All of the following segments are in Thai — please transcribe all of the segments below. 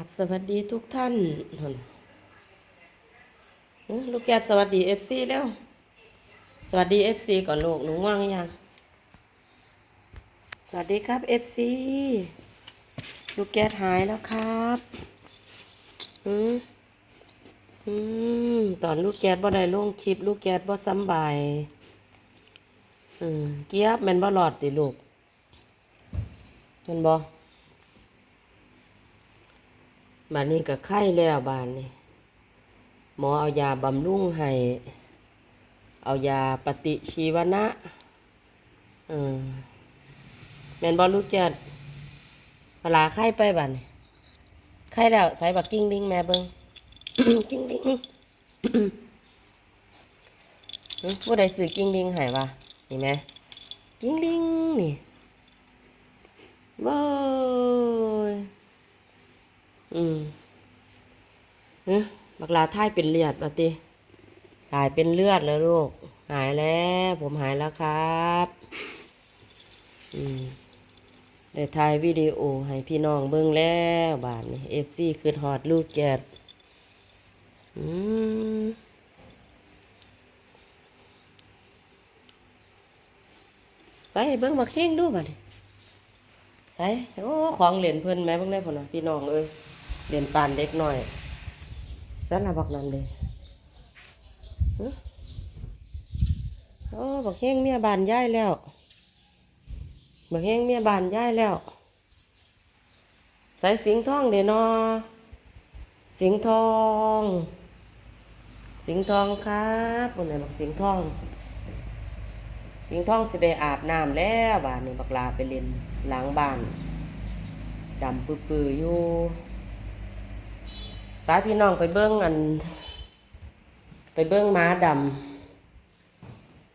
ครับสวัสดีทุกท่านลูกแกสวัสดีเอฟซีแล้ว สวัสดีเอฟซีก่อนลูกหนูว่างยัง สวัสดีครับเอฟซีลูกแกหายแล้วครับอืมอืมตอนลูกแกบ่ได้ลงคลิป ลูกแกบ่สำบายอืมเกียบแม่นบ่หลอดติลูกม่นบ่ บานนี้ก็ไข้แล้วบานนี้หมอเอายาบำรุงให้เอายาปฏิชีวนะเออแมนบอลลูกจัดปลาไข้ไปบานนี้ไข้แล้วใส่บักกิ้งลิงแม่เบิงกิ้งลิงผู้ใดซื้อกิ้งลิงให้วะนี่ไหมกิ้งลิงนี่ว้า อืมเฮ้ยบักลาท่ายเป็นเลือดปะติหายเป็นเลือดแล้วลูก หายแล้ว ผมหายแล้วครับ อืมได้ถ่ายวิดีโอให้พี่น้องเบิ่งแล้วบาทนี่เอฟซีคือฮอดลูกแกดอืมไปเบิ่งบักเข่งดูบัดนี้ใส่โอ้ ของเหรียญเพิ่นแม่เบิ่งได้พุ่นน่ะพี่น้องเอ้ย เหรียญปานเด็กน้อยสารบักนั้นเลยโอ้บักเข่งเมียบานย้ายแล้วบักเฮงเมียบานย้ายแล้ว ใส่สิงทองเดนอสิงทอง สิงทองครับบนไหนบักสิงทอง สิงทองสิได้อาบน้ำแล้วบานนี้บักลาไปเล่นหล้างบ้านดำปื้อๆอยู่ ป้าพี่น้องไปเบิ้งอัน ไปเบิ้งม้าดำ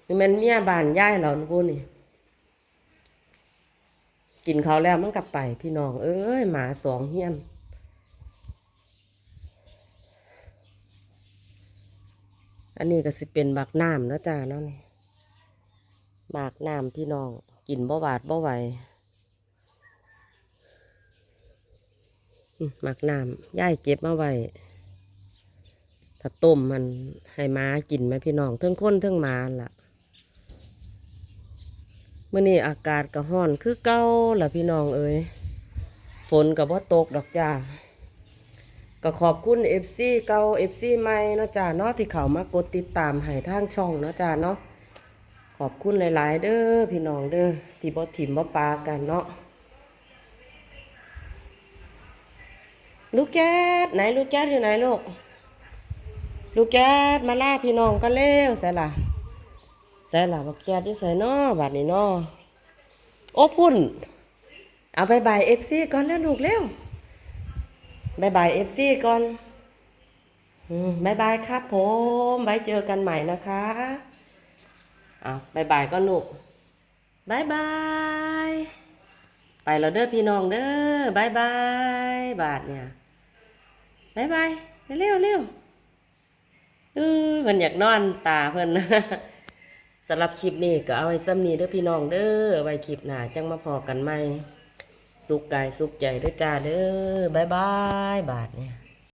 นี่มันเมียบานย้ายเหรอกูนี่ กินเขาแล้วมันกลับไป พี่น้อง เอ้ยหมาสองเฮียนอันนี้ก็สิเป็นบักน้ำเนาะจ้าเนาะนี่บักน้ำพี่น้อง กินบ่หวาดบ่ไหวอืม หมักน้ำย่ายเก็บมาไว้ถ้าต้มมันให้หม้ากินไหมพี่น้องเทั้งคนเทั้งหมาล่ะเมื่อนี้อากาศก็ร้อนคือเก่าล่ะพี่น้องเอ้ยฝนก็บ่ตกดอกจ้าก็ขอบคุณ FC เก่า FC ใหม่เนาะจ้าเนาะที่เขามากดติดตามให้ทางช่องเนาะจ้าเนาะขอบคุณหลาย ๆ เด้อพี่น้องเด้อที่บ่ถิ่มบ่ปากันเนาะ ลูกแก๊สไหนลูกแก๊สอยู่ไหนลูก ลูกแก๊สมาล่าพี่น้องกันเร็วใส่ละใส่ละบักแก๊ดที่ใส่นอบาดนี้นอโอ้พุ่น เอาบายบายเอฟซีก่อนแล้วลูกเร็วบายบายเอฟซีก่อนบายบายครับผมไว้เจอกันใหม่นะคะเอาบายบายก่อนลูกบายบาย แล้วเด้อพี่น้องเด้อบายบายบาทเนี่ยบายบายเร็วเร็วเออมันอยากนอนตาเพิ่นสำหรับคลิปนี้ก็เอาไว้ซ้ำนี้เด้อพี่น้องเด้อไว้คลิปหน้าจังมาพอกันใหม่สุขกายสุขใจเด้อจ้าเด้อบายบายบาทเนี่ย